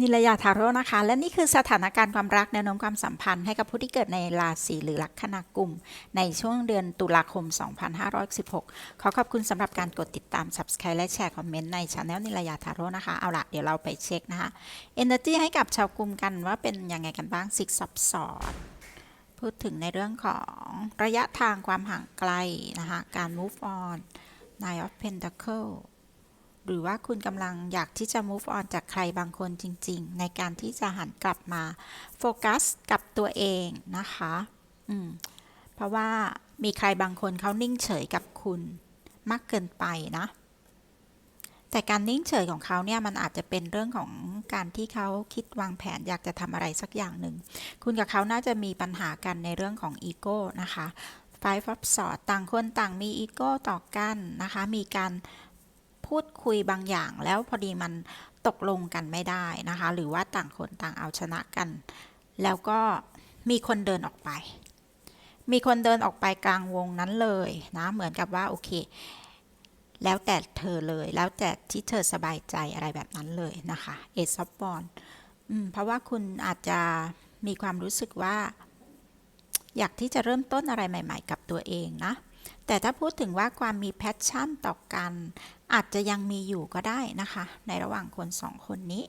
นิรยาทาโร่นะคะ และนี่คือสถานการณ์ความรักแนวโน้มความสัมพันธ์ให้กับผู้ที่เกิดในราศีหรือลัคนากลุ่มในช่วงเดือนตุลาคม 2516 ขอขอบคุณสำหรับการกดติดตาม Subscribe และแชร์คอมเมนต์ในช anel นิรยาทาโร่นะคะ เอาละเดี๋ยวเราไปเช็คนะคะ Energy ให้กับชาวกลุ่มกันว่าเป็นยังไงกันบ้างซิกซับซอนพูดถึงในเรื่องของระยะทางความห่างไกลนะคะการ move on Nine of Pentacle หรือว่าคุณกำลังอยากที่จะ move on จากใครบางคนจริง ๆ ในการที่จะหันกลับมาโฟกัสกับตัวเองนะคะอืมเพราะว่ามีใครบางคนเขานิ่งเฉยกับคุณมากเกินไปนะ แต่การนิ่งเฉยของเขาเนี่ยมันอาจจะเป็นเรื่องของการที่เขาคิดวางแผนอยากจะทำอะไรสักอย่างหนึ่ง คุณกับเขาน่าจะมีปัญหากันในเรื่องของอีโก้นะคะ Five of Swords ต่างคนต่างมีอีโก้ต่อกันนะคะ มีการ พูดคุยบางอย่าง แล้วพอดีมันตกลงกันไม่ได้นะคะ หรือว่าต่างคนต่างเอาชนะกัน แล้วก็มีคนเดินออกไป มีคนเดินออกไปกลางวงนั้นเลยนะเหมือนกับว่าโอเค แล้วแต่เธอเลย แล้วแต่ที่เธอสบายใจอะไรแบบนั้นเลยนะคะเอซอฟบอลเพราะว่าคุณอาจจะมีความรู้สึกว่า อยากที่จะเริ่มต้นอะไรใหม่ ๆ กับตัวเองนะ แต่ถ้าพูดถึงว่าความมีแพชชั่นต่อกัน อาจจะยังมีอยู่ก็ได้นะคะ ในระหว่างคนสองคนนี้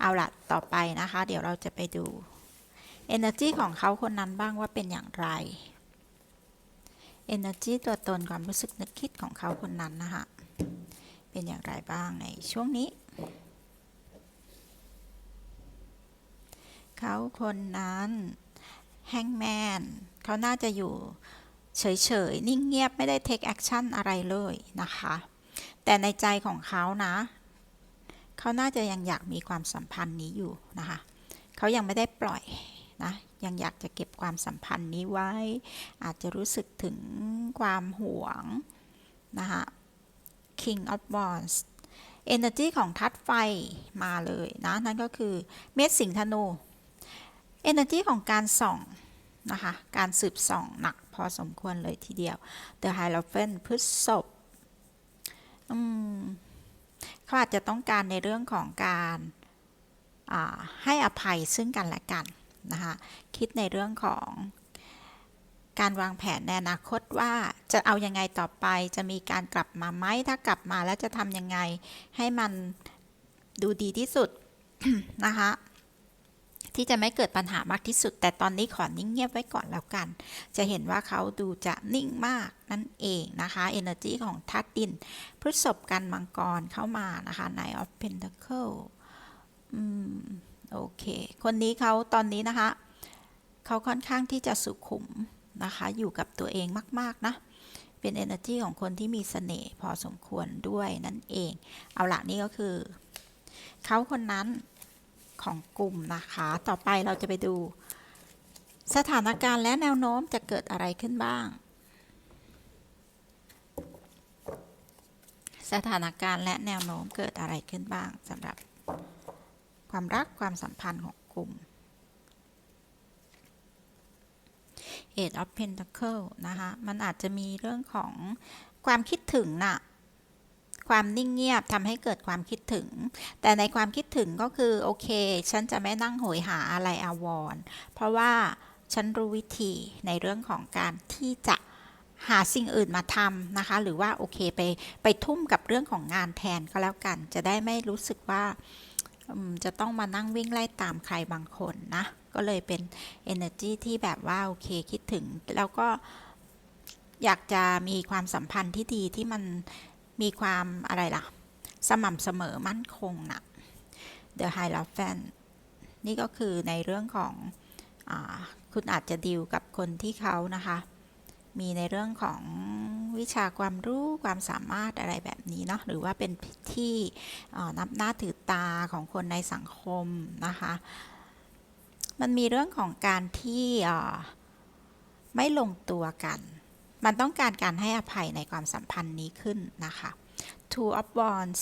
เอาละต่อไปนะคะ เดี๋ยวเราจะไปดู Energy ของเขาคนนั้นบ้างว่าเป็นอย่างไร Energy ตัวตนความรู้สึกนึกคิดของเขาคนนั้นนะคะเป็นอย่างไรบ้างในช่วงนี้ เขาคนนั้นแฮงแมนเขาน่าจะอยู่ เฉยๆ นิ่งเงียบไม่ได้ take action อะไรเลยนะคะ แต่ในใจของเขานะ เขาน่าจะยังอยากมีความสัมพันธ์นี้อยู่นะคะ เขายังไม่ได้ปล่อยนะยังอยากจะเก็บความสัมพันธ์นี้ไว้ อาจจะรู้สึกถึงความหวงนะคะ King of Wands Energy ของทัดไฟมาเลยนะ นั่นก็คือเม็ดสิงธนู Energy ของการส่อง นะคะ การสืบส่องหนักพอสมควรเลยทีเดียว The h i e r o p h a n พฤษภเขาอาจจะต้องการในเรื่องของการให้อภัยซึ่งกันและกันนะคะ คิดในเรื่องของการวางแผนในอนาคตว่าจะเอายังไงต่อไปจะมีการกลับมาไหมถ้ากลับมาแล้วจะทำยังไงให้มันดูดีที่สุดนะคะ ที่จะไม่เกิดปัญหามากที่สุด แต่ตอนนี้ขอนิ่งเงียบไว้ก่อนแล้วกัน จะเห็นว่าเขาดูจะนิ่งมากนั่นเองนะคะ Energy ของทัดดิน พฤษภกันมังกรเข้ามานะคะ Nine of Pentacle อืมโอเค คนนี้เขาตอนนี้นะคะ เขาค่อนข้างที่จะสุขุมนะคะ อยู่กับตัวเองมาก ๆ นะ เป็น energy ของคนที่มีเสน่ห์พอสมควรด้วยนั่นเอง เอาละนี่ก็คือ เขาคนนั้น ของกลุ่มนะคะ ต่อไปเราจะไปดู สถานการณ์และแนวโน้มจะเกิดอะไรขึ้นบ้าง สถานการณ์และแนวโน้มเกิดอะไรขึ้นบ้างสำหรับ ความรักความสัมพันธ์ของกลุ่ม Eight of Pentacle นะคะ มันอาจจะมีเรื่องของความคิดถึงน่ะ ความนิ่งเงียบทำให้เกิดความคิดถึง แต่ในความคิดถึงก็คือโอเค ฉันจะไม่นั่งโหยหาอะไรอาวรเพราะว่าฉันรู้วิธีในเรื่องของการที่จะหาสิ่งอื่นมาทำนะคะ หรือว่าโอเคไปไปทุ่มกับเรื่องของงานแทนก็แล้วกัน จะได้ไม่รู้สึกว่าจะต้องมานั่งวิ่งไล่ตามใครบางคนนะ ก็เลยเป็น energy ที่แบบว่าโอเคคิดถึง แล้วก็อยากจะมีความสัมพันธ์ที่ดีที่มัน มีความอะไรล่ะ สม่ำเสมอมั่นคงนะ The High l o v e n นี่ก็คือในเรื่องของอคุณอาจจะดีลกับคนที่เขานะคะ มีในเรื่องของวิชาความรู้ความสามารถอะไรแบบนี้เนาะหรือว่าเป็นที่นับหน้าถือตาของคนในสังคมนะคะ มันมีเรื่องของการที่ไม่ลงตัวกัน มันต้องการการให้อภัยในความสัมพันธ์นี้ขึ้นนะคะ Two of Wands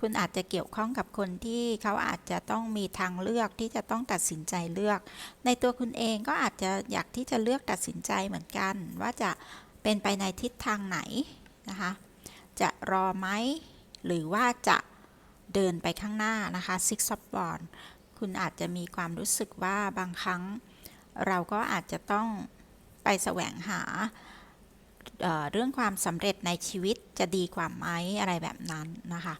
คุณอาจจะเกี่ยวข้องกับคนที่เขาอาจจะต้องมีทางเลือกที่จะต้องตัดสินใจเลือก ในตัวคุณเองก็อาจจะอยากที่จะเลือกตัดสินใจเหมือนกัน ว่าจะเป็นไปในทิศทางไหนนะคะ จะรอไหมหรือว่าจะเดินไปข้างหน้านะคะ Six of Wands คุณอาจจะมีความรู้สึกว่าบางครั้ง เราก็อาจจะต้อง ไปแสวงหาเเรื่องความสำเร็จในชีวิตจะดีกว่าไหมอะไรแบบนั้นนะคะ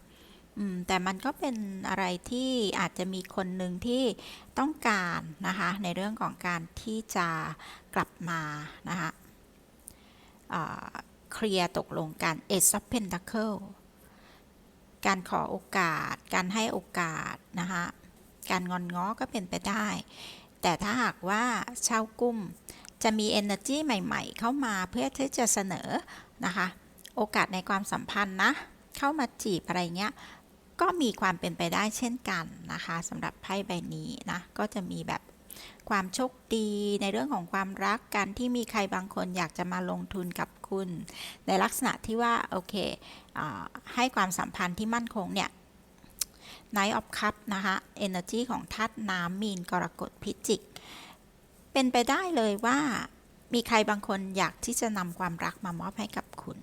แต่มันก็เป็นอะไรที่อาจจะมีคนหนึ่งที่ต้องการนะคะในเรื่องของการที่จะกลับมานะคะเคลียร์ตกลงกัน Ace of Pentacle การขอโอกาส การให้โอกาสนะคะการงอนง้อก็เป็นไปได้ แต่ถ้าหากว่าชาวกลุ่ม จะมี energy ใหม่ ๆ เข้ามาเพื่อที่จะเสนอนะคะ โอกาสในความสัมพันธ์นะ เข้ามาจีบอะไรเงี้ย ก็มีความเป็นไปได้เช่นกันนะคะสำหรับไพ่ใบนี้นะ ก็จะมีแบบความโชคดีในเรื่องของความรักการที่มีใครบางคนอยากจะมาลงทุนกับคุณ ในลักษณะที่ว่า โอเคอให้ความสัมพันธ์ที่มั่นคงเนี่ย Knight of Cup นะคะ Energy ของธาตุน้ำมีนกรกฎพิจิก เป็นไปได้เลยว่า มีใครบางคนอยากที่จะนำความรักมามอบให้กับคุณ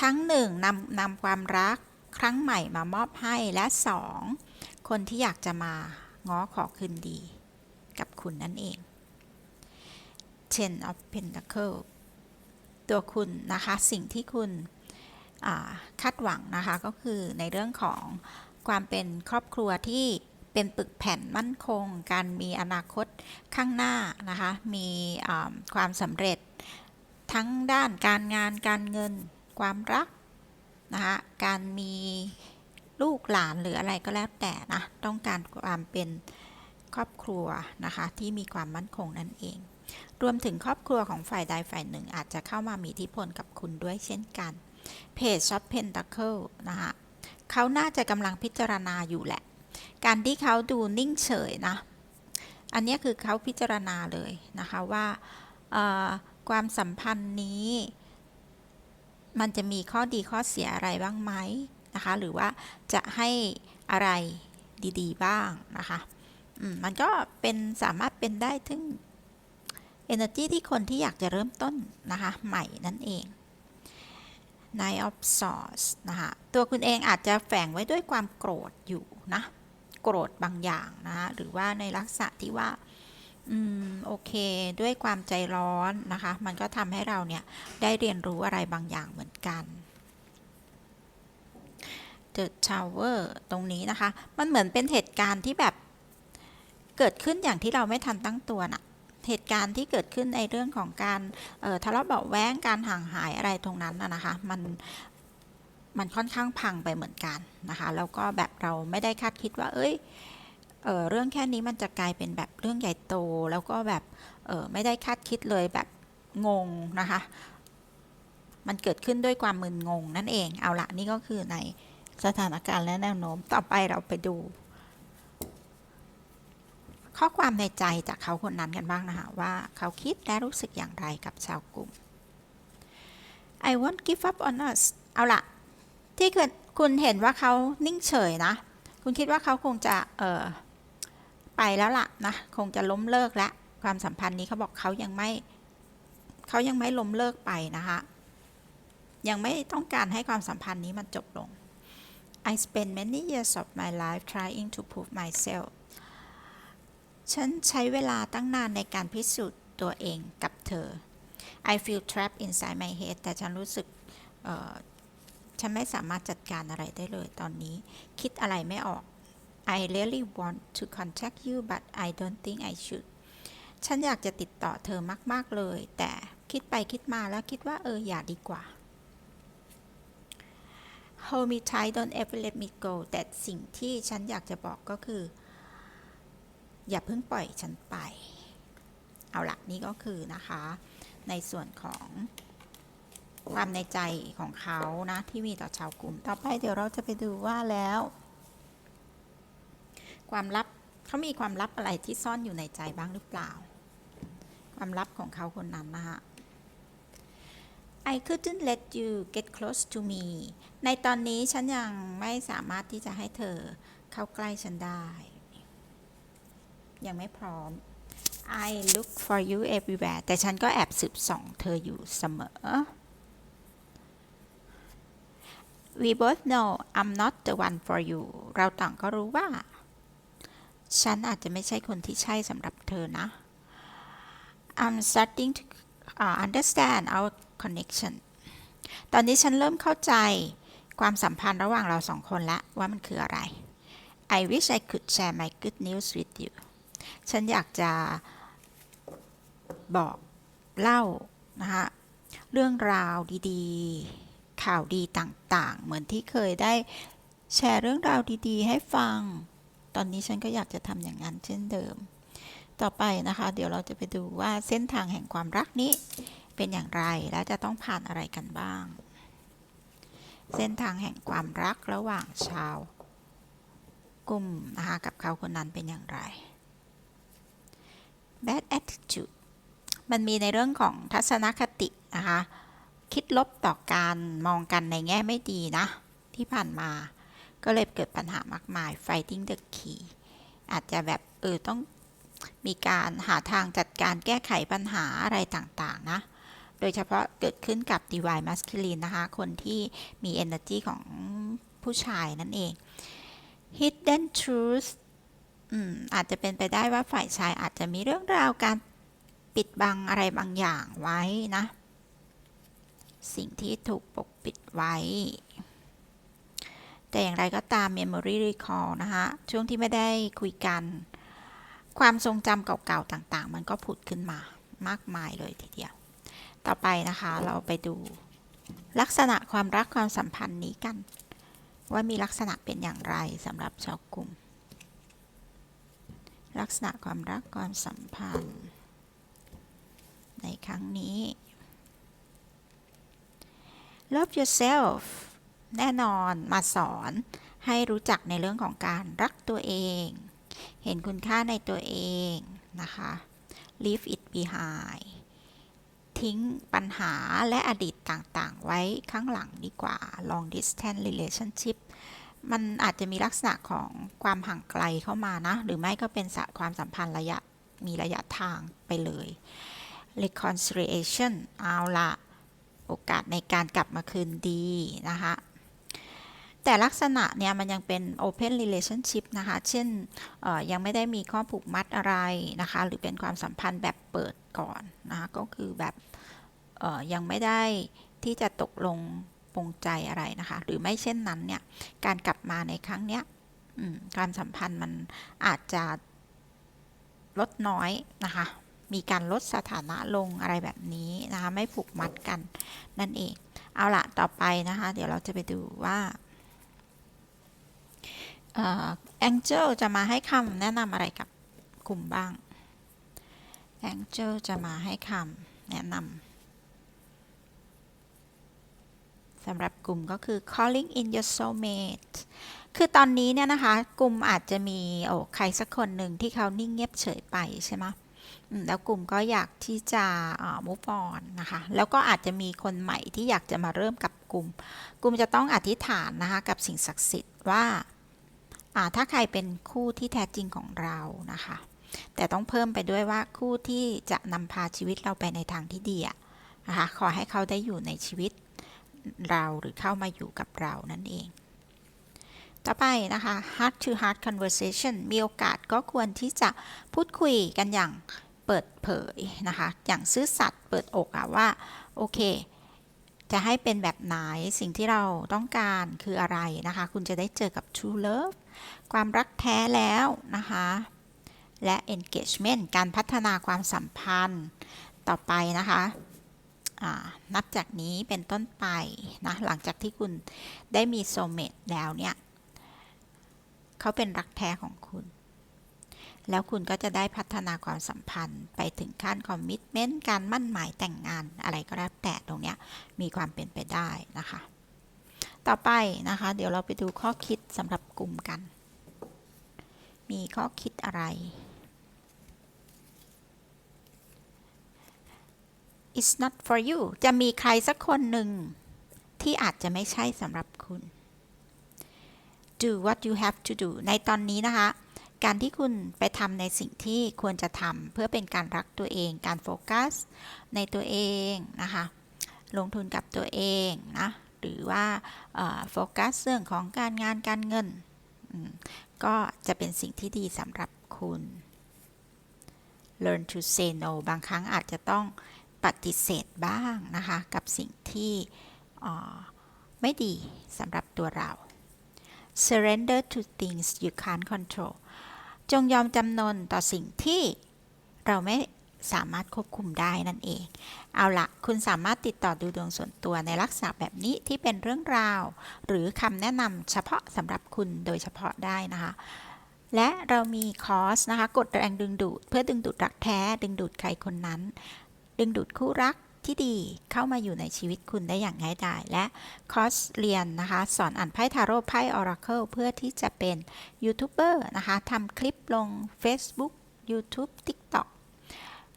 ทั้งหนึ่งนำนำความรักครั้งใหม่มามอบให้และสองคนที่อยากจะมาง้อขอคืนดี กับคุณนั่นเอง Ten of Pentacle ตัวคุณนะคะสิ่งที่คุณคาดหวังนะคะก็คือในเรื่องของความเป็นครอบครัวที่ เป็นปึกแผ่นมั่นคง การมีอนาคตข้างหน้านะคะ มีความสำเร็จ ทั้งด้านการงานการเงิน ความรักนะคะการมีลูกหลานหรืออะไรก็แล้วแต่นะ ต้องการความเป็นครอบครัวนะคะที่มีความมั่นคงนั่นเอง รวมถึงครอบครัวของฝ่ายใดฝ่ายหนึ่งอาจจะเข้ามามีอิทธิพลกับคุณด้วยเช่นกันเพจช็อปเพนต a เคิลนะคะเขาน่าจะกำลังพิจารณาอยู่แหละ การที่เขาดูนิ่งเฉยนะ อันนี้คือเขาพิจารณาเลยนะคะว่าความสัมพันธ์นี้ มันจะมีข้อดีข้อเสียอะไรบ้างไหมนะคะ หรือว่าจะให้อะไรดีๆบ้างนะคะมันก็เป็นสามารถเป็นได้ถึง energy ที่คนที่อยากจะเริ่มต้นนะคะ ใหม่นั่นเอง Nine of Swords นะคะ ตัวคุณเองอาจจะแฝงไว้ด้วยความโกรธอยู่นะ โกรธบางอย่างนะคะหรือว่าในลักษณะที่ว่าอืมโอเค ด้วยความใจร้อนนะคะ มันก็ทำให้เราเนี่ยได้เรียนรู้อะไรบางอย่างเหมือนกัน The Tower ตรงนี้นะคะ มันเหมือนเป็นเหตุการณ์ที่แบบเกิดขึ้นอย่างที่เราไม่ทันตั้งตัวนะ่ะเหตุการณ์ที่เกิดขึ้นในเรื่องของการทะเลาะเบาแว้งการห่างหายอะไรตรงนั้นนะคะ มัน มันค่อนข้างพังไปเหมือนกันนะคะแล้วก็แบบเราไม่ได้คาดคิดว่า เอ้ยเเรื่องแค่นี้มันจะกลายเป็นแบบเรื่องใหญ่โต แล้วก็แบบเไม่ได้คาดคิดเลยแบบงงนะคะ มันเกิดขึ้นด้วยความมึนงงนั่นเองเอาละนี่ก็คือในสถานการณ์และแนวโน้มต่อไปเราไปดู ข้อความในใจจากเขาคนนั้นกันบ้างนะคะว่าเขาคิดและรู้สึกอย่างไรกับชาวกลุ่ม I won't give up on us เอาละ ที่คุณเห็นว่าเขานิ่งเฉยนะ คุณคิดว่าเขาคงจะเออไปแล้วล่ะนะ คงจะล้มเลิกแล้วความสัมพันธ์นี้เขาบอกเขายังไม่เขายังไม่ล้มเลิกไปนะคะยังไม่ต้องการให้ความสัมพันธ์นี้มันจบลง I spent many years of my life trying to prove myself ฉันใช้เวลาตั้งนานในการพิสูจน์ตัวเองกับเธอ I feel trapped inside my head แต่ฉันรู้สึก ฉันไม่สามารถจัดการอะไรได้เลยตอนนี้ คิดอะไรไม่ออก I really want to contact you but I don't think I should ฉันอยากจะติดต่อเธอมาก ๆ เลย แต่คิดไปคิดมาแล้วคิดว่าเอออย่าดีกว่า Hold me tight don't ever let me go แต่สิ่งที่ฉันอยากจะบอกก็คือ อย่าเพิ่งปล่อยฉันไป เอาละนี่ก็คือนะคะ ในส่วนของ ความในใจของเขานะที่มีต่อชาวกลุ่ม ต่อไปเดี๋ยวเราจะไปดูว่าแล้ว ความลับเขามีความลับอะไรที่ซ่อนอยู่ในใจบ้างหรือเปล่า ความลับของเขาคนนั้นนะคะ I couldn't let you get close to me ในตอนนี้ฉันยังไม่สามารถที่จะให้เธอเข้าใกล้ฉันได้ ยังไม่พร้อม I look for you everywhere แต่ฉันก็แอบสืบส่องเธออยู่เสมอ we both know I'm not the one for you เราต่างก็รู้ว่า ฉันอาจจะไม่ใช่คนที่ใช่สำหรับเธอนะ I'm starting to uh, understand our connection ตอนนี้ฉันเริ่มเข้าใจความสัมพันธ์ระหว่างเราสองคนล้วว่ามันคืออะไร I wish I could share my good news with you ฉันอยากจะบอกเล่านะคะเรื่องราวดี ๆ ข่าวดีต่างๆ เหมือนที่เคยได้แชร์เรื่องราวดีๆ ให้ฟัง ตอนนี้ฉันก็อยากจะทำอย่างนั้นเช่นเดิม ต่อไปนะคะ เดี๋ยวเราจะไปดูว่าเส้นทางแห่งความรักนี้เป็นอย่างไรและจะต้องผ่านอะไรกันบ้าง เส้นทางแห่งความรักระหว่างชาวกลุ่มนะคะกับเขาคนนั้นเป็นอย่างไร bad attitude มันมีในเรื่องของทัศนคตินะคะ คิดลบต่อการมองกันในแง่ไม่ดีนะ ที่ผ่านมา ก็เลยเกิดปัญหามากมาย fighting the key อาจจะแบบ เออ ต้องมีการหาทางจัดการแก้ไขปัญหาอะไรต่างๆ นะ โดยเฉพาะเกิดขึ้นกับ divine masculine นะคะ คนที่มี energy ของผู้ชายนั่นเอง hidden truth อืม อาจจะเป็นไปได้ว่าฝ่ายชายอาจจะมีเรื่องราวการปิดบังอะไรบางอย่างไว้นะ สิ่งที่ถูกปกปิดไว้ แต่อย่างไรก็ตาม memory recall นะคะ ช่วงที่ไม่ได้คุยกัน ความทรงจำเก่าๆต่างๆ มันก็ผุดขึ้นมามากมายเลยทีเดียว ต่อไปนะคะเราไปดูลักษณะความรักความสัมพันธ์นี้กัน ว่ามีลักษณะเป็นอย่างไรสำหรับชาวกลุ่ม ลักษณะความรักความสัมพันธ์ ในครั้งนี้ love yourself แน่นอนมาสอนให้รู้จักในเรื่องของการรักตัวเอง เห็นคุณค่าในตัวเองนะคะ leave it behind ทิ้งปัญหาและอดีตต่างๆ ไว้ข้างหลังดีกว่า long distance relationship มันอาจจะมีลักษณะของความห่างไกลเข้ามานะ หรือไม่ก็เป็นความสัมพันธ์ระยะ มีระยะทางไปเลย reconciliation เอาละ โอกาสในการกลับมาคืนดีนะคะแต่ลักษณะเนี่ยมันยังเป็น open relationship นะคะ เช่นยังไม่ได้มีข้อผูกมัดอะไรนะคะ หรือเป็นความสัมพันธ์แบบเปิดก่อนนะคะก็คือแบบยังไม่ได้ที่จะตกลงปรงใจอะไรนะคะ หรือไม่เช่นนั้นเนี่ย การกลับมาในครั้งเนี้ยความสัมพันธ์มันอาจจะลดน้อยนะคะ มีการลดสถานะลงอะไรแบบนี้นะคะไม่ผูกมัดกันนั่นเอง เอาละต่อไปนะคะ เดี๋ยวเราจะไปดูว่าแองเจิลจะมาให้คำแนะนำอะไรกับกลุ่มบ้างแองเจิลจะมาให้คำแนะนำสำหรับกลุ่มก็คือ calling in your soulmate คือตอนนี้เนี่ยนะคะ กลุ่มอาจจะมีโอ้ใครสักคนหนึ่งที่เขานิ่งเงียบเฉยไปใช่ไหม แล้วกลุ่มก็อยากที่จะมุฟออนนะคะ แล้วก็อาจจะมีคนใหม่ที่อยากจะมาเริ่มกับกลุ่ม กลุ่มจะต้องอธิษฐานนะคะกับสิ่งศักดิ์สิทธิ์ว่าถ้าใครเป็นคู่ที่แท้จริงของเรานะคะ แต่ต้องเพิ่มไปด้วยว่าคู่ที่จะนำพาชีวิตเราไปในทางที่ดีนะคะขอให้เขาได้อยู่ในชีวิตเราหรือเข้ามาอยู่กับเรานั่นเอง ต่อไปนะคะ heart to heart conversation มีโอกาสก็ควรที่จะพูดคุยกันอย่าง เปิดเผยนะคะ อย่างซื่อสัตย์เปิดอกอะว่า โอเค จะให้เป็นแบบไหนสิ่งที่เราต้องการคืออะไรนะคะ คุณจะได้เจอกับ true love ความรักแท้แล้วนะคะ และ engagement การพัฒนาความสัมพันธ์ต่อไปนะคะนับจากนี้เป็นต้นไปนะหลังจากที่คุณได้มีโซเมตแล้วเนี่ย เขาเป็นรักแท้ของคุณ แล้วคุณก็จะได้พัฒนาความสัมพันธ์ ไปถึงขั้นคอมมิชเมนต์การมั่นหมายแต่งงานอะไรก็แล้วแต่ตรงนี้มีความเป็นไปได้นะคะ ต่อไปนะคะ เดี๋ยวเราไปดูข้อคิดสำหรับกลุ่มกัน มีข้อคิดอะไร it's not for you จะมีใครสักคนหนึ่งที่อาจจะไม่ใช่สำหรับคุณ do what you have to do ในตอนนี้นะคะ การที่คุณไปทำในสิ่งที่ควรจะทำเพื่อเป็นการรักตัวเอง การโฟกัสในตัวเองนะคะ ลงทุนกับตัวเองนะ หรือว่าโฟกัสเรื่องของการงานการเงิน ก็จะเป็นสิ่งที่ดีสำหรับคุณ learn to say no บางครั้งอาจจะต้องปฏิเสธบ้างนะคะ กับสิ่งที่ไม่ดีสำหรับตัวเรา surrender to things you can't control จงยอมจำนนต่อสิ่งที่เราไม่สามารถควบคุมได้นั่นเอง เอาละคุณสามารถติดต่อดูดวงส่วนตัวในลักษณะแบบนี้ที่เป็นเรื่องราว หรือคำแนะนำเฉพาะสำหรับคุณโดยเฉพาะได้นะคะ และเรามีคอร์สนะคะ กดแรงดึงดูด เพื่อดึงดูดรักแท้ ดึงดูดใครคนนั้น ดึงดูดคู่รัก ที่ดีเข้ามาอยู่ในชีวิตคุณได้อย่างง่ายดายและคอร์สเรียนนะคะ สอนอ่านไพ่ทาโร่ไพ่ออราเคิลเพื่อที่จะเป็นยูทูบเบอร์นะคะทำคลิปลง Facebook YouTube TikTok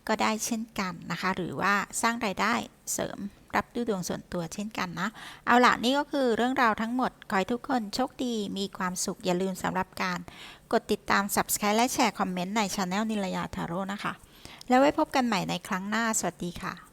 ก็ได้เช่นกันนะคะ หรือว่าสร้างรายได้เสริมรับดูดวงส่วนตัวเช่นกันนะ เอาล่ะนี่ก็คือเรื่องราวทั้งหมด ขอให้ทุกคนโชคดีมีความสุขอย่าลืมสำหรับการ กดติดตาม Subscribe และแชร์คอมเมนต์ในช anel นิลยาทาโร่นะคะ แล้วไว้พบกันใหม่ในครั้งหน้า สวัสดีค่ะ